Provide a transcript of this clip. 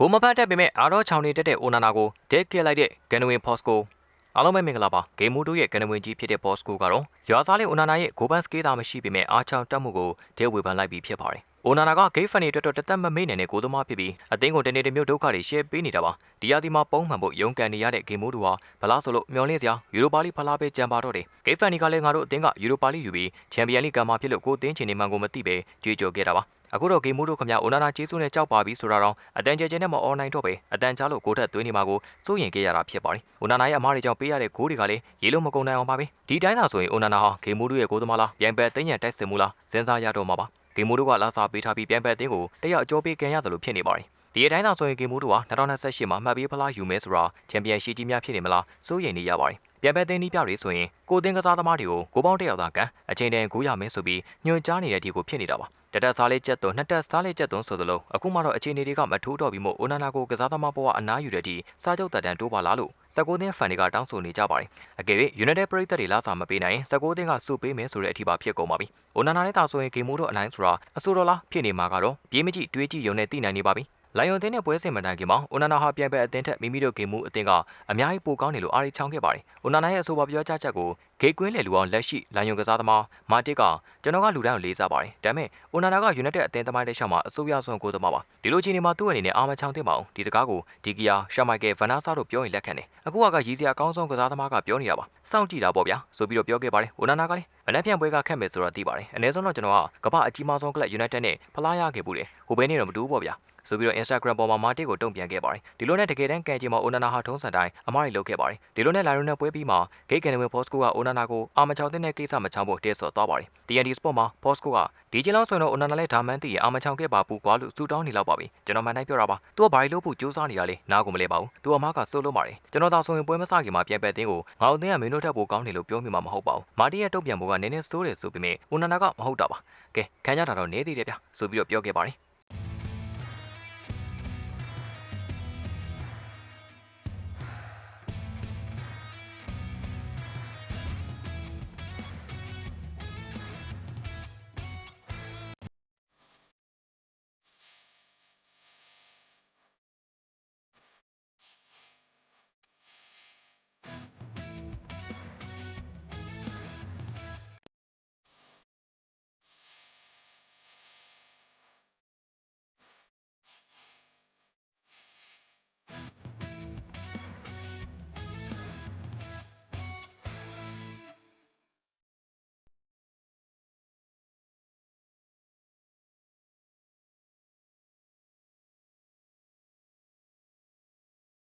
ကိုမဖတ်တတ်ပေမဲ့အာတော့ချောင်းနေတက်တဲ့အိုနာနာကိုဒက်ကစ်လိုက်တဲ့ဂန်နဝင်ဖော့စကိုအားလုံးပဲမင်္ဂလာပါဂေမူတို့ရဲ့ဂန်နဝင်ကြီးဖြစ်တဲ့ဘော့စကိုကတော့ရွာသားလေးအိုနာနာရဲ့ဂိုဘန်စကေးတာမရှိပေမဲ့အားချောင်းတက်မှုကိုဒဲဝေဖန်လိုက်ပြီးဖြစ်ပါတယ်အိုနာနာကဂိတ်ဖန်နေအတွက်တသက်မမေ့နိုင်တဲ့ကိုသမားဖြစ်ပြီးအသင်းကိုတနေ့တစ်မျိုးဒုက္ခတွေရှယ်ပေးနေတာပါဒီယာဒီမှာပုံမှန်ဖို့ရုန်းကန်နေရတဲ့ဂေမူတို့ဟာဘလားဆိုလို့မျောလင်းစရာယူရိုပါလိဖလားပဲကြံပါတော့တယ်ဂိတ်ဖန်နီကလည်းငါတို့အသင်းကယူရိုပါလိယူပြီးချန်ပီယံလိကမှာဖြစ်လို့ကိုအသင်းချင်နေမှန်ကိုမသိပဲကြွေးကြော်ခဲ့တာပါ အခုတော့ဂေမူတို့ခင်ဗျာအိုနာနာကျေးဇူးနဲ့ကြောက်ပါပြီဆိုတာတော့အတန်ကျဲကျဲနဲ့မအွန်လိုင်းတော့ပဲအတန်ချလို့ကိုထက်သွင်းနေမှာကိုစိုးရင်ခဲ့ရတာဖြစ်ပါတယ်။အိုနာနာရဲ့အမားတွေကြောင့်ပေးရတဲ့ဂိုးတွေကလည်းရေလုံးမကုန်နိုင်အောင်ပါပဲ။ဒီတိုင်းသာဆိုရင်အိုနာနာဟာဂေမူတို့ရဲ့ဂိုးသမားလားပြန်ပယ်သိမ်းရန်တိုက်စစ်မှုလားစဉ်းစားရတော့မှာပါ။ဂေမူတို့ကလာစာပေးထားပြီးပြန်ပယ်သိမ်းကိုတရက်အကျော်ပေးကန်ရတယ်လို့ဖြစ်နေပါတယ်။ ဒီအတိုင်းသာဆိုရင်ဂေမူတို့ဟာ2028မှာမှတ်ပေးဖလားယူမဲဆိုတာချန်ပီယံရှီကြီးများဖြစ်နေမလားစိုးရင်နေရပါတယ်။ပြန်ပယ်သိမ်းနီးပြတွေဆိုရင်ကိုတင်ကစားသမားတွေကိုကိုပေါင်းတစ်ယောက်သာကန်အချိန်တန်9ရမယ်ဆိုပြီးညွှန်ကြားနေတဲ့ဒီကိုဖြစ်နေတာပါတတက်စားလေးချက်သွန်းနှစ်တက်စားလေးချက်သွန်းဆိုသလိုအခုမှတော့အခြေအနေတွေကမထိုးတော့ပြီးမို့အိုနာနာကိုကစားသမားဘဝအနားယူတဲ့အထိစားချုပ်တက်တန်တိုးပါလားလို့19သင်းဖန်တွေကတောင်းဆိုနေကြပါတယ်အကယ်၍ United ပရိသတ်တွေလာစာမပေးနိုင်ရင်19သင်းကစုပေးမယ်ဆိုတဲ့အထိပါဖြစ်ကုန်ပါပြီအိုနာနာနဲ့တာဆိုရင်ဂေမိုတို့အနိုင်ဆိုတာအဆိုတော်လားဖြစ်နေမှာကတော့ပြေးမကြည့်တွေးကြည့်ရုံနဲ့သိနိုင်နေပါပြီ လိုင်ယွန်တင်းနဲ့ပွဲစဉ်မတိုင်ခင်မှာအိုနာနာဟာပြန်ပဲအသင်းထက်မိမိတို့ဂေမူအသင်းကအများကြီးပိုကောင်းတယ်လို့အာရီချောင်းခဲ့ပါတယ်။အိုနာနာရဲ့အဆိုပါပြောကြားချက်ကိုဂေကွင်းလေလူအောင်လက်ရှိလိုင်ယွန်ကစားသမားမာတစ်ကကျွန်တော်ကလူတိုင်းကိုလေးစားပါတယ်။ဒါပေမဲ့အိုနာနာက United အသင်းသမိုင်းတစ်လျှောက်မှာအဆိုးရဆုံးကိုသမားပါ။ဒီလိုချိန်ဒီမှာသူ့အနေနဲ့အာမချောင်းတင်ပါအောင်ဒီစကားကိုဒီကီယာရှာမိုက်ကယ်ဗန်နာဆာတို့ပြောရင်လက်ခံတယ်။အခုကရည်စရာအကောင်းဆုံးကစားသမားကပြောနေတာပါ။စောင့်ကြည့်တာပေါ့ဗျာ။ဆိုပြီးတော့ပြောခဲ့ပါတယ်။အိုနာနာကလည်းမနေ့ပြန်ပွဲကခက်မယ်ဆိုတော့သိပါတယ်။အနည်းဆုံးတော့ကျွန်တော်ကကမ္ဘာအကြီးမားဆုံးကလပ် United နဲ့ဖလားရခဲ့ဘူးတယ်။ဟိုဘဲနေတော့မတူဘူးပေါ့ဗျာ။ ဆိုပြီးတော့ Instagram ပေါ်မှာမာတစ်ကိုတုံ့ပြန်ခဲ့ပါတယ်ဒီလိုနဲ့တကယ်တမ်းကန်ဂျီမှာအိုနာနာဟာထုံးစံတိုင်းအမားတွေလုပ်ခဲ့ပါတယ်ဒီလိုနဲ့လာရိုနဲ့ပွဲပြီးမှာဂိတ်ကန်နဝင်းဖော့စကိုကအိုနာနာကိုအာမချောင်းတဲ့ကိစ္စမချောင်းဖို့တည့်ဆော်သွားပါတယ် TNT Sport မှာဖော့စကိုကဒီကျင်းလောက်ဆိုတော့အိုနာနာလည်းဒါမှန်းသိရအာမချောင်းခဲ့ပါဘူးကွာလို့စူတောင်းနေလောက်ပါပြီကျွန်တော်မှန်တိုင်းပြောတာပါသူကဘာလို့ဖို့စူးစမ်းနေတာလဲနားကိုမလဲပါဘူးသူအမားကစိုးလို့ပါတယ်ကျွန်တော်သာဆိုရင်ပွဲမစခင်မှာပြန်ပက်တင်းကိုငါအသင်းကမင်းတို့ထက်ပိုကောင်းတယ်လို့ပြောမိမှာမဟုတ်ပါဘူးမာတီရဲ့တုံ့ပြန်မှုကနည်းနည်းစိုးတယ်ဆိုပေမဲ့အိုနာနာကမဟုတ်တာပါကဲခံကြတာတော့နေသေးတယ်ဗျဆိုပြီးတော့ပြောခဲ့ပါတယ်